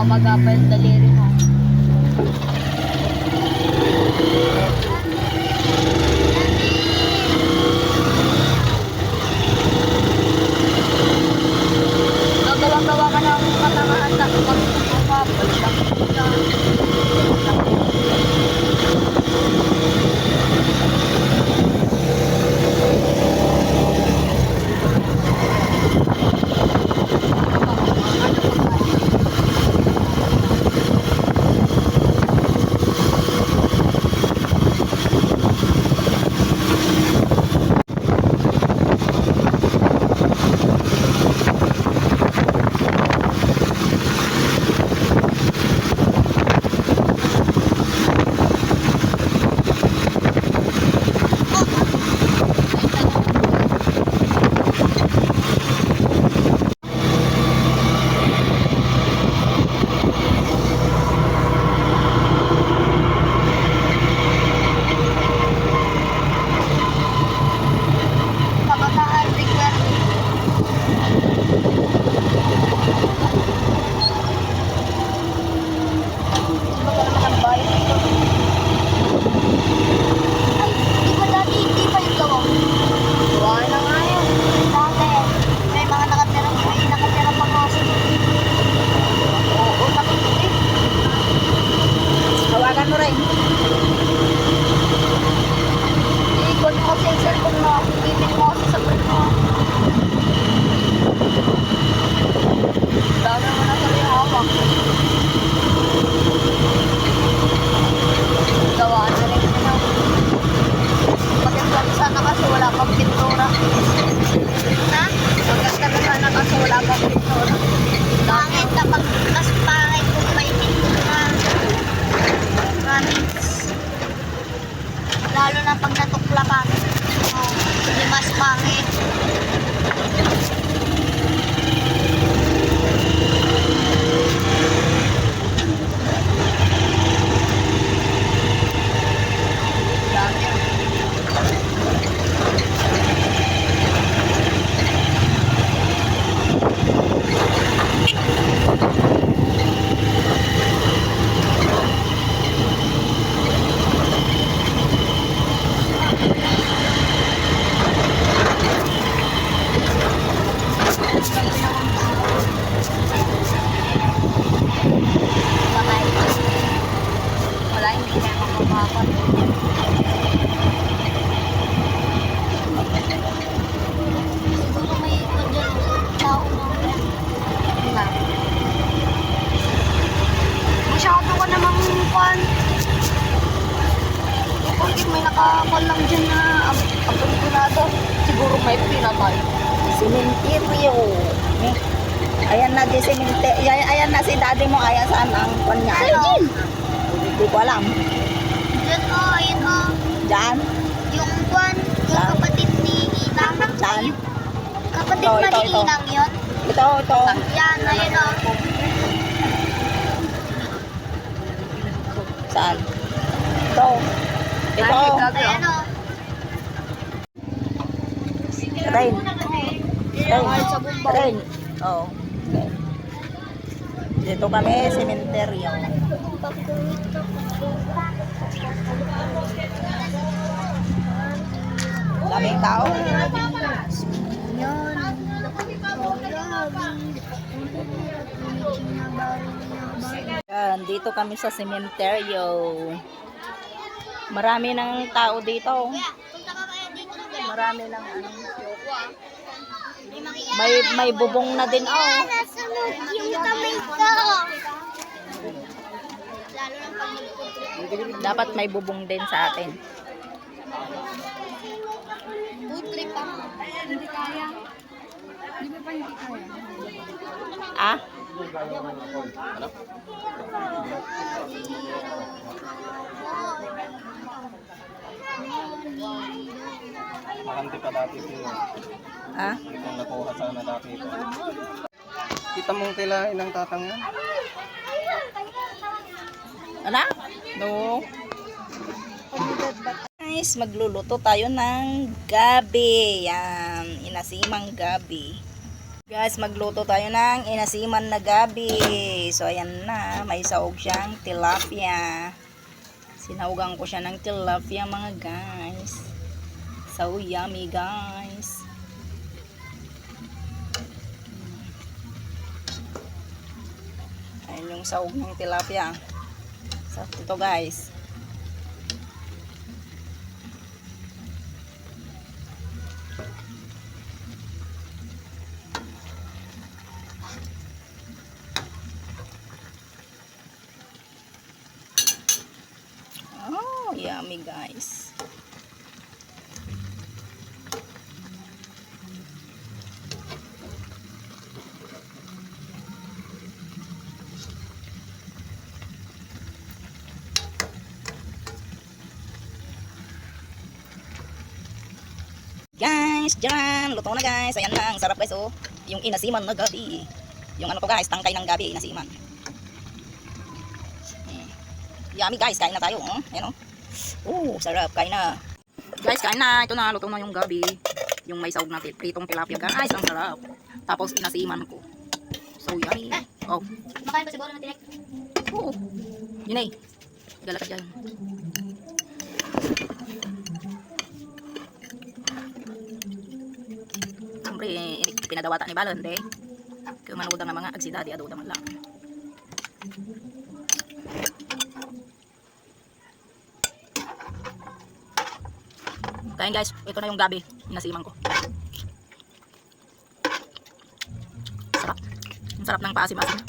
Baka magapa আপনারা Bakit may nakakal lang dyan na abandonado? Siguro may pinatay. Simenteryo. Eh, Ayan na di simenteryo. Ayan, ayan na si daddy mo. Ayan saan ang kanya. Ano? Hindi ko alam. Dyan o, oh, ayun o. Diyan. Yung kwan, yung Saan? kapatid ni Inang. Saan? Kapatid Ito, ba ito, ni ito. Inang yun? Ito, ito. Yan, ayun o. Saan? Ito. Ito. Ayan o. Rain. Rain. Rain. Oo. Okay. Dito kami, simenteryo. Daming tao. Yan. Yan, dito kami sa sementeryo. Marami ng tao dito. Kaya kaya. Marami ng ano. May. May bubong na din oh. Dapat may bubong din sa atin. trip pa. Hindi kaya. Ah? Makanti pa dati ito. Ah? Itong nakuha sana dati ito. Kita mong tilain ng tatang yan. Ano? No. Guys, magluluto tayo ng gabi. Yan, inasimang gabi. Guys, magluto tayo ng inasiman na gabi. So, ayan na. May saog siyang tilapia. Sinahugan ko siya ng tilapia mga guys. So, yummy guys. Ayan yung saog ng tilapia. So, ito guys. Oh, yummy guys. Guys, dyan, luto na guys. Ayan na, ang sarap guys oh. Yung inasiman na gabi. Yung ano to guys, tangkay ng gabi, inasiman. Mm. Yummy guys, kain na tayo. Oh. Ayan oh. Oh, sarap, kain na. Guys, kain na. Ito na, luto na yung gabi. Yung may saog na pritong tilapia. Guys, ang sarap. Tapos inasiman ko. So yummy. Oh, Makain ko siguro ng tinik. oo. Yun eh. Gala ka dyan. Siyempre, eh, pinadawata ni Balon, de. Kung manood ang mga agsidadi, ado naman lang. Kain guys, ito na yung gabi. Inasiman ko. Sarap. Ang sarap ng paasim-asim.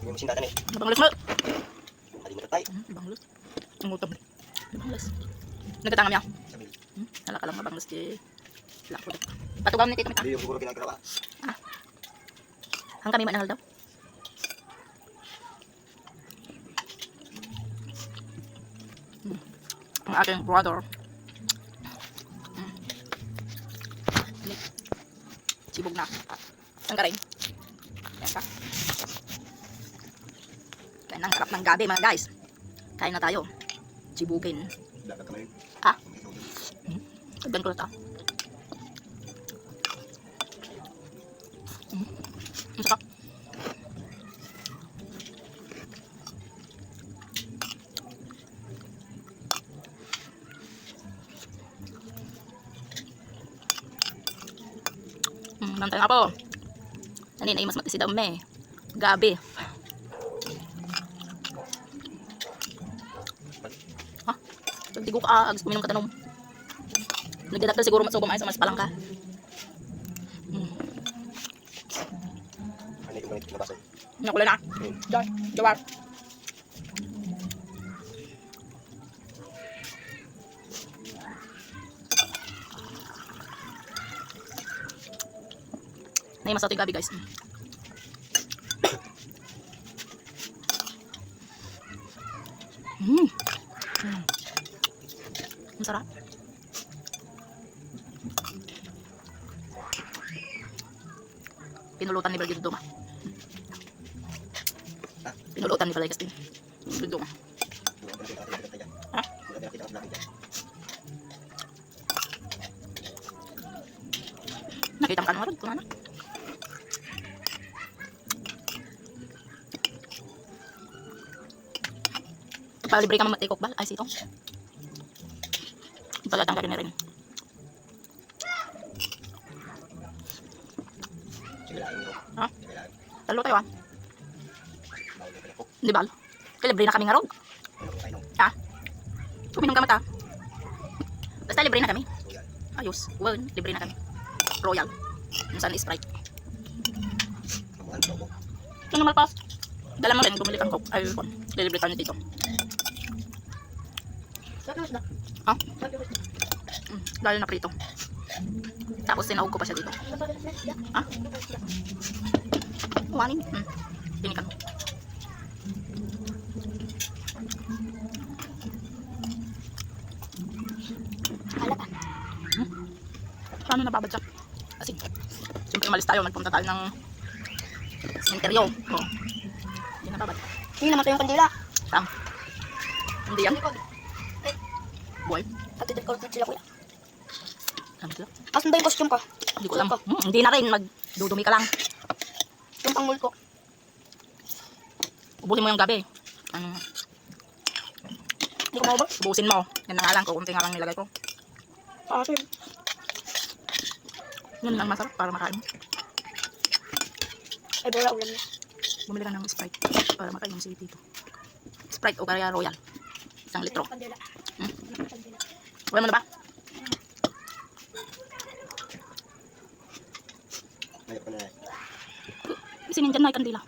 Hindi mo sindatan eh. Nabangulis mo. Hindi mo tatay. Hmm, nabangulis. Ang gutom. Nabangulis. Nagkatanga niya. Sabi. Hmm, Nala ka lang mabangulis di. Wala ko. Patugaw ni Tito Mita. Hindi yung siguro ginagawa. Ang kami manahal daw. Hmm. Ang aking brother. Hmm. Ni. Sibog na. Ang karin. Yan ka. Kain ang sarap ng gabi mga guys. Kain na tayo. Sibugin. Dapat kamay. Tagdan ko na ito. Mm. Ang sarap. Hmm, nantay nga po. Kanina ay mas matisi daw me. Gabi. Ha? Hindi ko ka agos kuminom ka tanong. Nagdadaktal siguro matsugom ay sa mas palangka. Hmm. Ano yung ganito nabasa? Nakula na. Diyan. Jawar. Nay mas ito gabi guys. Mm. Mm. Ang sarap. Pinulutan ni Bergin Duma. Pinulutan ni Balay Castin. Bergin Duma. Ha? Nakita mo ka naman kung ano? Palibre ka mo matikok bal? Ay, sito. Palatang ka rin na rin. Di bal? Kalibre na kami nga rog. Ha? Uminom ka mata. Basta libre na kami. Ayos. Well, libre na kami. Royal. Yung sana Sprite. Ano malpas? Dala mo rin, bumili kang coke. Ay, yun. Delivery kami dito. Ha? Mm, na prito. Tapos sinahog ko pa siya dito. Ha? Kumanin. Hmm. Pinikan mo. Paano nababad siya? Kasi, siyempre umalis tayo. Nagpunta tayo ng cemeteryo. Oh. Hindi nababad. Hindi namatay yung kandila. Saan? Hindi yan. Boy. Pati ko sila kuya. Tamis lang. Asan ba yung costume ko? Hindi ko alam. Hmm, hindi na rin. Magdudumi ka lang. Yung pangmul ko. Ubusin mo yung gabi. Ano, Hindi ko maubos. ubusin mo. Yan na nga lang. Kukunti nga lang nilagay ko. Asin. Yun lang masarap para makain. Ay, bola ulam niya. Bumili ka ng Sprite para makainom si Tito. Sprite o kaya Royal. Isang litro. Hmm? Wala mo na ba? Isinin dyan na yung kandila.